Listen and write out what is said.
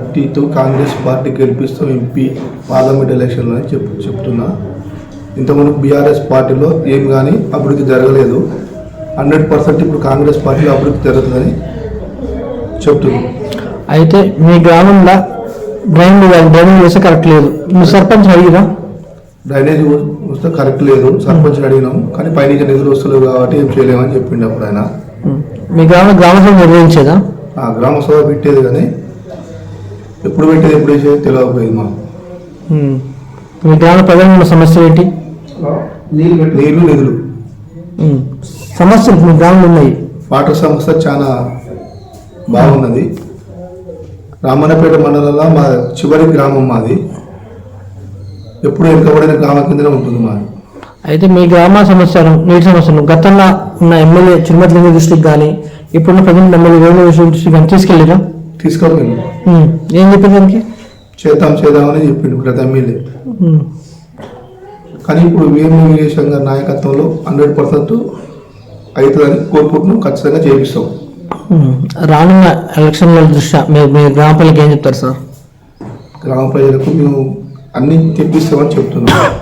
పార్టీతో కాంగ్రెస్ పార్టీ గెలిపిస్తాం MP parliament ఎలక్షన్లో అని చెప్పు చెప్తున్నా. ఇంతకుముందు బీఆర్ఎస్ పార్టీలో ఏం కానీ అభివృద్ధి జరగలేదు. హండ్రెడ్ పర్సెంట్ ఇప్పుడు కాంగ్రెస్ పార్టీలో అభివృద్ధి జరుగుతుందని చెప్తున్నాను అయితే మీ గ్రామంలో డ్రైన్ డ్రైనేజ్ వేస్తే కరెక్ట్ లేదు. మీ సర్పంచ్ అడిగిరా? డ్రైనేజ్ వస్తే కరెక్ట్ లేదు. సర్పంచ్ అడిగినాం. కానీ పైన నిధులు వస్తలేవు కాబట్టి ఏం చేయలేమని చెప్పిండు అప్పుడు ఆయన. మీ గ్రామ గ్రామ సభ నిర్వహించేదా? ఆ గ్రామ సభ పెట్టేది కానీ ఎప్పుడు పెట్టేది ఎప్పుడు వేసేది తెలియకపోయింది మాకు. మీ గ్రామ ప్రధానమైన సమస్య ఏంటి? నీళ్ళు నిధులు. సమస్యలు మీ గ్రామంలో ఉన్నాయి. వాటర్ సంస్థ చాలా బాగున్నది. రామన్నపేట మండలంలో మా చివరి గ్రామం మాది. ఎప్పుడు వెనుకబడిన గ్రామం కిందనే ఉంటుంది మాది. అయితే మీ గ్రామ సమస్యలు నీటి సమస్యలు గతంలో ఉన్న ఎమ్మెల్యే చిరుమతిలింగ దృష్టికి కానీ ఇప్పుడున్న ప్రజెంట్ ఎమ్మెల్యే విశ్వ దృష్టికి కానీ తీసుకెళ్ళారా? ఉమ్. ఏం చెప్పారు దానికి చేద్దాం చేద్దామని చెప్పిండు ప్రతి ఎమ్మెల్యే. కానీ ఇప్పుడు వీఎం వీరేశం గారి నాయకత్వంలో హండ్రెడ్ పర్సెంట్ అవుతుందని కోరుకుంటున్నాం ఖచ్చితంగా చేపిస్తాం. రానున్న ఎలక్షన్ల దృష్ట్యా మీరు మీ గ్రామ ప్రజలకు ఏం చెప్తారు సార్ గ్రామ ప్రజలకు మేము అన్ని తెప్పిస్తామని చెప్తున్నాం.